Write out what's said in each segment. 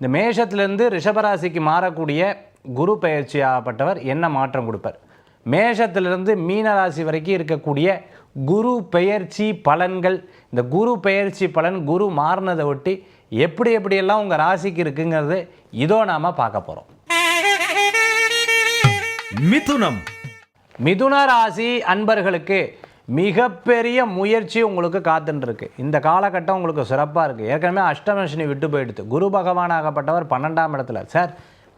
இந்த மேஷத்திலிருந்து ரிஷபராசிக்கு மாறக்கூடிய குரு பெயர்ச்சி ஆகப்பட்டவர் என்ன மாற்றம் கொடுப்பார்? மேஷத்திலிருந்து மீன ராசி வரைக்கும் இருக்கக்கூடிய குரு பெயர்ச்சி பலன்கள் இந்த குரு பெயர்ச்சி பலன் குரு மாறினதை ஒட்டி எப்படி எப்படியெல்லாம் உங்கள் ராசிக்கு இருக்குங்கிறது இதோ நாம் பார்க்க போகிறோம் மிதுனம். மிதுன ராசி அன்பர்களுக்கு மிகப்பெரிய முயற்சி உங்களுக்கு காத்துன்ருக்கு இந்த காலகட்டம் உங்களுக்கு சிறப்பாக இருக்குது ஏற்கனவே அஷ்டமசனி விட்டு போயிடுது. குரு பகவான் ஆகப்பட்டவர் பன்னெண்டாம் இடத்துல. சார்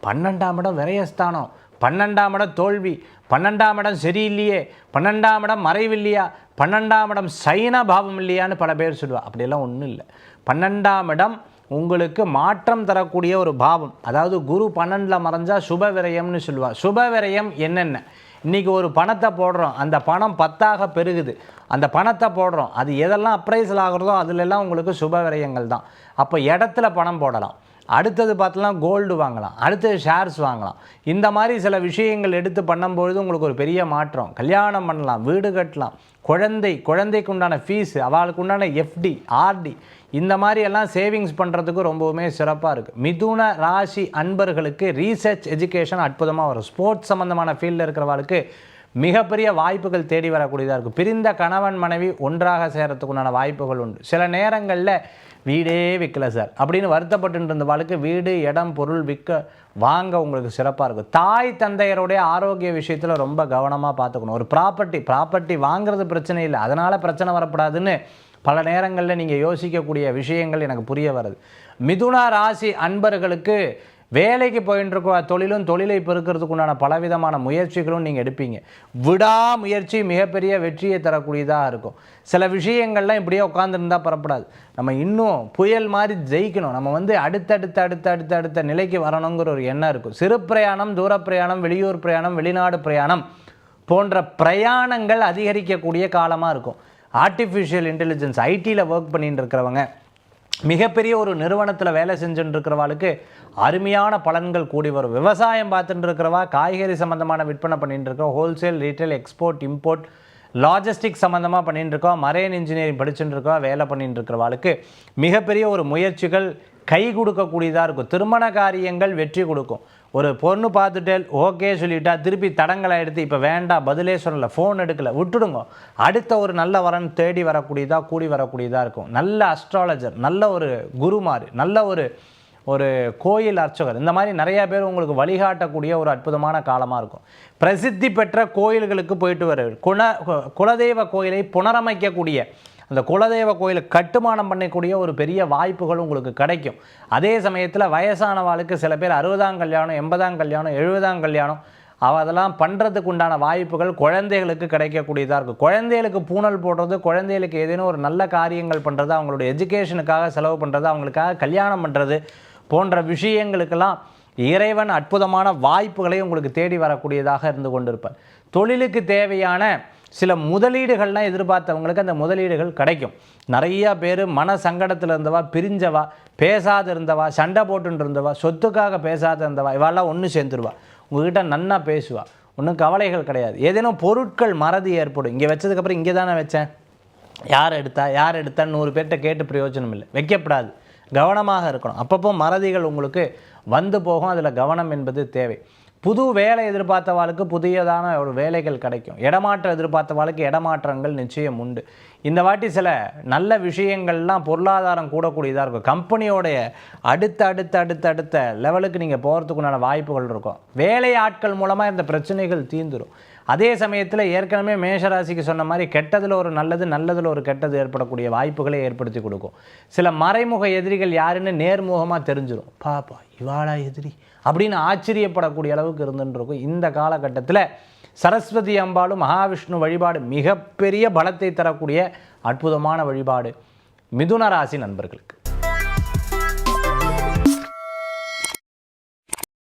பன்னெண்டாம் இடம் விரயஸ்தானம். பன்னெண்டாம் இடம் தோல்வி. பன்னெண்டாம் இடம் சரியில்லையே. பன்னெண்டாம் இடம் மறைவில்லையா? பன்னெண்டாம் இடம் சைன பாவம் இல்லையான்னு பல பேர் சொல்லுவாள் அப்படியெல்லாம் ஒன்றும் இல்லை. பன்னெண்டாம் இடம் உங்களுக்கு மாற்றம் தரக்கூடிய ஒரு பாவம். அதாவது குரு பன்னெண்டில் மறைஞ்சா சுப விரயம்னு சொல்லுவாள் சுப விரயம் என்னென்ன? இன்றைக்கி ஒரு பணத்தை போடுறோம். அந்த பணம் பத்தாக பெருகுது. அந்த பணத்தை போடுறோம். அது எதெல்லாம் அப்ரைசல் ஆகிறதோ அதிலெல்லாம் உங்களுக்கு சுப விரயங்கள் தான். அப்போ இடத்துல பணம் போடலாம். அடுத்தது பார்த்தலாம் கோல்டு வாங்கலாம். அடுத்தது ஷேர்ஸ் வாங்கலாம். இந்த மாதிரி சில விஷயங்கள் எடுத்து பண்ணும்பொழுது உங்களுக்கு ஒரு பெரிய மாற்றம். கல்யாணம் பண்ணலாம் வீடு கட்டலாம் குழந்தை குழந்தைக்கு உண்டான ஃபீஸு அவளுக்கு உண்டான எஃப்டி ஆர்டி இந்த மாதிரி எல்லாம் சேவிங்ஸ் பண்ணுறதுக்கு ரொம்பவுமே சிறப்பாக இருக்குது மிதுன ராசி அன்பர்களுக்கு ரீசர்ச் எஜுகேஷன் அற்புதமாக வரும். ஸ்போர்ட்ஸ் சம்மந்தமான ஃபீல்டில் இருக்கிறவாளுக்கு மிகப்பெரிய வாய்ப்புகள் தேடி வரக்கூடியதாக இருக்கும். பிரிந்த கணவன் மனைவி ஒன்றாக சேரத்துக்குண்டான வாய்ப்புகள் உண்டு. சில நேரங்களில் வீடே விற்கல சார். அப்படின்னு வருத்தப்பட்டு இருந்த வாழ்க்கை வீடு இடம் பொருள் விற்க வாங்க உங்களுக்கு சிறப்பாக இருக்கும். தாய் தந்தையருடைய ஆரோக்கிய விஷயத்தில் ரொம்ப கவனமாக பார்த்துக்கணும். ஒரு ப்ராப்பர்ட்டி ப்ராப்பர்ட்டி வாங்குறது பிரச்சனை இல்லை. அதனால் பிரச்சனை வரப்படாதுன்னு பல நேரங்களில் நீங்கள் யோசிக்கக்கூடிய விஷயங்கள் எனக்கு புரிய வருது. மிதுன ராசி அன்பர்களுக்கு வேலைக்கு போயின்னு இருக்கோ தொழிலும் தொழிலை பெருக்கிறதுக்கு உண்டான பலவிதமான முயற்சிகளும் நீங்கள் எடுப்பீங்க. விடாமுயற்சி மிகப்பெரிய வெற்றியை தரக்கூடியதாக இருக்கும். சில விஷயங்கள்லாம் இப்படியே உட்காந்துருந்தா பரப்படாது. நம்ம இன்னும் புயல் மாதிரி ஜெயிக்கணும். நம்ம வந்து அடுத்தடுத்த அடுத்த அடுத்த அடுத்த நிலைக்கு வரணுங்கிற ஒரு எண்ணம் இருக்கும். சிறு பிரயாணம் தூர பிரயாணம் வெளியூர் பிரயாணம் வெளிநாடு பிரயாணம் போன்ற பிரயாணங்கள் அதிகரிக்கக்கூடிய காலமாக இருக்கும். ஆர்டிஃபிஷியல் இன்டெலிஜென்ஸ் ஐடியில் ஒர்க் பண்ணிட்டு இருக்கிறவங்க மிகப்பெரிய ஒரு நிறுவனத்தில் வேலை செஞ்சுட்டு இருக்கிறவாளுக்கு அருமையான பலன்கள் கூடி வரும். விவசாயம் பார்த்துட்டு இருக்கிறவா காய்கறி சம்மந்தமான விற்பனை பண்ணிட்டு இருக்கோம் wholesale retail export import logistic சம்மந்தமாக பண்ணிட்டு இருக்கோம் மரைன் இன்ஜினியரிங் படிச்சுட்டு இருக்கோம் வேலை பண்ணிட்டு இருக்கிறவாளுக்கு மிகப்பெரிய ஒரு முயற்சிகள் கை கொடுக்கக்கூடியதாக இருக்கும். திருமண காரியங்கள் வெற்றி கொடுக்கும். ஒரு பொண்ணு பார்த்துட்டு ஓகே சொல்லிட்டா திருப்பி தடங்களை எடுத்து இப்போ வேண்டாம் பதிலே சொல்லலை ஃபோன் எடுக்கலை விட்டுடுங்க. அடுத்த ஒரு நல்ல வரன் தேடி வரக்கூடியதாக கூடி வரக்கூடியதாக இருக்கும். நல்ல அஸ்ட்ராலஜர் நல்ல ஒரு குருமார் நல்ல ஒரு ஒரு கோயில் அர்ச்சகர். இந்த மாதிரி நிறையா பேர் உங்களுக்கு வழிகாட்டக்கூடிய ஒரு அற்புதமான காலமாக இருக்கும். பிரசித்தி பெற்ற கோயில்களுக்கு போயிட்டு வர. குண குலதெய்வ கோயிலை புனரமைக்கக்கூடிய அந்த குலதெய்வ கோயில் கட்டுமானம் பண்ணக்கூடிய ஒரு பெரிய வாய்ப்புகள் உங்களுக்கு கிடைக்கும். அதே சமயத்தில் வயசானவாளுக்கு சில பேர் அறுபதாம் கல்யாணம் எண்பதாம் கல்யாணம் எழுபதாம் கல்யாணம் அவ அதெல்லாம் பண்ணுறதுக்கு உண்டான வாய்ப்புகள் குழந்தைகளுக்கு கிடைக்கக்கூடியதாக இருக்கும். குழந்தைகளுக்கு பூணல் போடுறது குழந்தைகளுக்கு ஏதேனும் ஒரு நல்ல காரியங்கள் பண்ணுறது அவங்களோட எஜுகேஷனுக்காக செலவு பண்ணுறது அவங்களுக்காக கல்யாணம் பண்ணுறது போன்ற விஷயங்களுக்கெல்லாம் இறைவன் அற்புதமான வாய்ப்புகளை உங்களுக்கு தேடி வரக்கூடியதாக இருந்து கொண்டிருப்பார். தொழிலுக்கு தேவையான சில முதலீடுகள்லாம் எதிர்பார்த்தவங்களுக்கு அந்த முதலீடுகள் கிடைக்கும். நிறைய பேர் மன சங்கடத்தில் இருந்தவா பிரிஞ்சவா பேசாத இருந்தவா சண்டை போட்டுன்னு இருந்தவா சொத்துக்காக பேசாத இருந்தவா இவாளெல்லாம் ஒன்று சேர்ந்துருவா. உங்ககிட்ட நன்னா பேசுவா. ஒன்றும் கவலைகள் கிடையாது. ஏதேனும் பொருட்கள் மறதி ஏற்படும். இங்கே வச்சதுக்கப்புறம் இங்கே தானே வச்சேன். யார் எடுத்தா யார் எடுத்தான்னு நூறு பேர்கிட்ட கேட்டு பிரயோஜனம் இல்லை. வைக்கப்படாது. கவனமாக இருக்கணும். அப்பப்போ மறதிகள் உங்களுக்கு வந்து போகும். அதில் கவனம் என்பது தேவை. புது வேலை எதிர்பார்த்தவாளுக்கு புதியதான ஒரு வேலைகள் கிடைக்கும். இடமாற்றம் எதிர்பார்த்தவாளுக்கு இடமாற்றங்கள் நிச்சயம் உண்டு. இந்த வாட்டி சில நல்ல விஷயங்கள்லாம் பொருளாதாரம் கூடக்கூடியதாக இருக்கும். கம்பெனியோடைய அடுத்த அடுத்த அடுத்த அடுத்த லெவலுக்கு நீங்கள் போகிறதுக்குண்டான வாய்ப்புகள் இருக்கும். வேலை ஆட்கள் மூலமாக இந்த பிரச்சனைகள் தீந்துடும் அதே சமயத்தில் ஏற்கனவே மேஷராசிக்கு சொன்ன மாதிரி கெட்டதில் ஒரு நல்லது நல்லதில் ஒரு கெட்டது ஏற்படக்கூடிய வாய்ப்புகளை ஏற்படுத்தி கொடுக்கும். சில மறைமுக எதிரிகள் யாருன்னு நேர்முகமாக தெரிஞ்சிடும் பாப்பா இவாளா எதிரி அப்படின்னு ஆச்சரியப்படக்கூடிய அளவுக்கு இருந்துருக்கும் இந்த காலகட்டத்தில் சரஸ்வதி அம்பாளும் மகாவிஷ்ணு வழிபாடு மிகப்பெரிய பலத்தை தரக்கூடிய அற்புதமான வழிபாடு மிதுன ராசி நண்பர்களுக்கு.